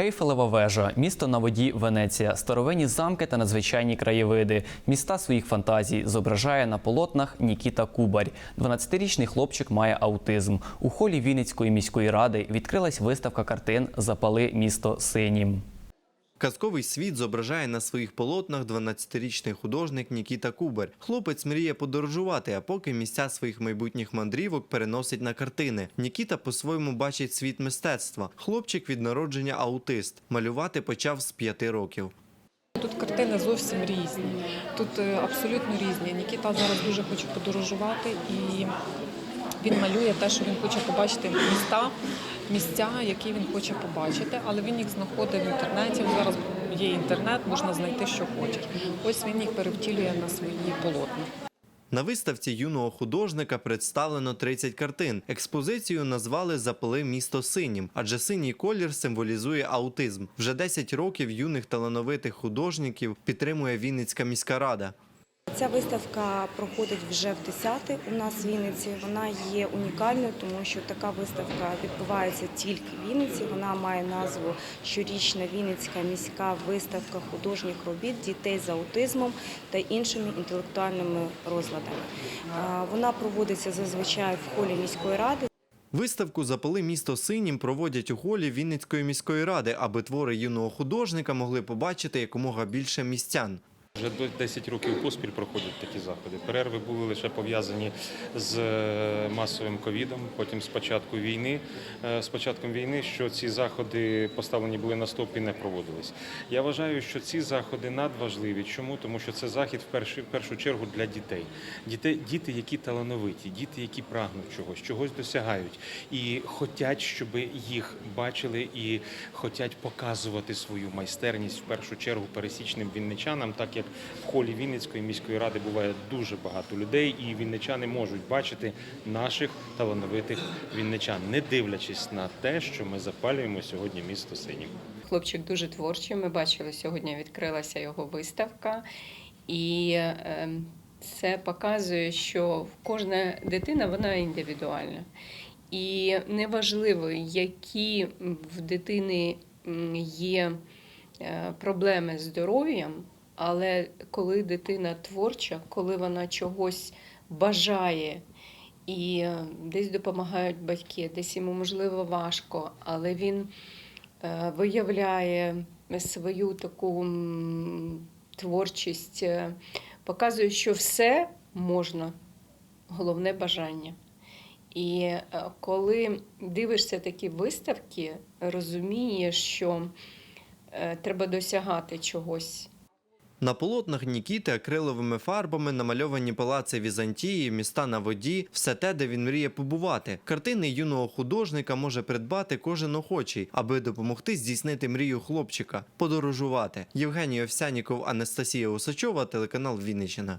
Ейфелева вежа, місто на воді Венеція, старовинні замки та надзвичайні краєвиди. Міста своїх фантазій зображає на полотнах Нікіта Кубарь. 12-річний хлопчик має аутизм. У холі Вінницької міської ради відкрилась виставка картин Запали місто синім. Казковий світ зображає на своїх полотнах 12-річний художник Нікіта Кубар. Хлопець мріє подорожувати, а поки місця своїх майбутніх мандрівок переносить на картини. Нікіта по-своєму бачить світ мистецтва. Хлопчик від народження аутист. Малювати почав з п'яти років. Тут картини зовсім різні. Тут е, абсолютно різні. Нікіта зараз дуже хоче подорожувати і він малює те, що він хоче побачити міста, місця, які він хоче побачити, але він їх знаходить в інтернеті. Зараз є інтернет, можна знайти, що хочеш. Ось він їх перевтілює на свої полотна. На виставці юного художника представлено 30 картин. Експозицію назвали Запали місто синім, адже синій колір символізує аутизм. Вже 10 років юних талановитих художників підтримує Вінницька міська рада. Ця виставка проходить вже в 10 у нас в Вінниці. Вона є унікальною, тому що така виставка відбувається тільки в Вінниці. Вона має назву Щорічна Вінницька міська виставка художніх робіт дітей з аутизмом та іншими інтелектуальними розладами. Вона проводиться зазвичай в холі міської ради. Виставку Запали місто синім проводять у холі Вінницької міської ради, аби твори юного художника могли побачити якомога більше містян. Вже до 10 років поспіль проходять такі заходи. Перерви були лише пов'язані з е, масовим ковідом, потім з початку війни. Е, З початком війни, що ці заходи поставлені були на стоп і не проводились. Я вважаю, що ці заходи надважливі. Чому? Тому що це захід в першу, в першу чергу для дітей. Дітей, діти, які талановиті, діти, які прагнуть чогось, чогось досягають і хочуть, щоб їх бачили і хочуть показувати свою майстерність в першу чергу пересічним вінничанам, так як в холі Вінницької міської ради буває дуже багато людей, і вінничани можуть бачити наших талановитих вінничан, не дивлячись на те, що ми запалюємо сьогодні місто синім. Хлопчик дуже творчий. Ми бачили сьогодні, відкрилася його виставка, і е, це показує, що кожна дитина вона індивідуальна. І неважливо, які в дитини є е, проблеми з здоров'ям, але коли дитина творча, коли вона чогось бажає. І е, десь допомагають батьки, десь йому можливо важко, але він е, виявляє свою таку творчість, е, показує, що все можна, головне бажання. І коли дивишся такі виставки, розумієш, що треба досягати чогось. На полотнах Нікіти акриловими фарбами намальовані палаци Візантії, міста на воді, все те, де він мріє побувати. Картини юного художника може придбати кожен охочий, аби допомогти здійснити мрію хлопчика подорожувати. Євгеній Овсяніков, Анастасія Усачова, телеканал Вінниччина.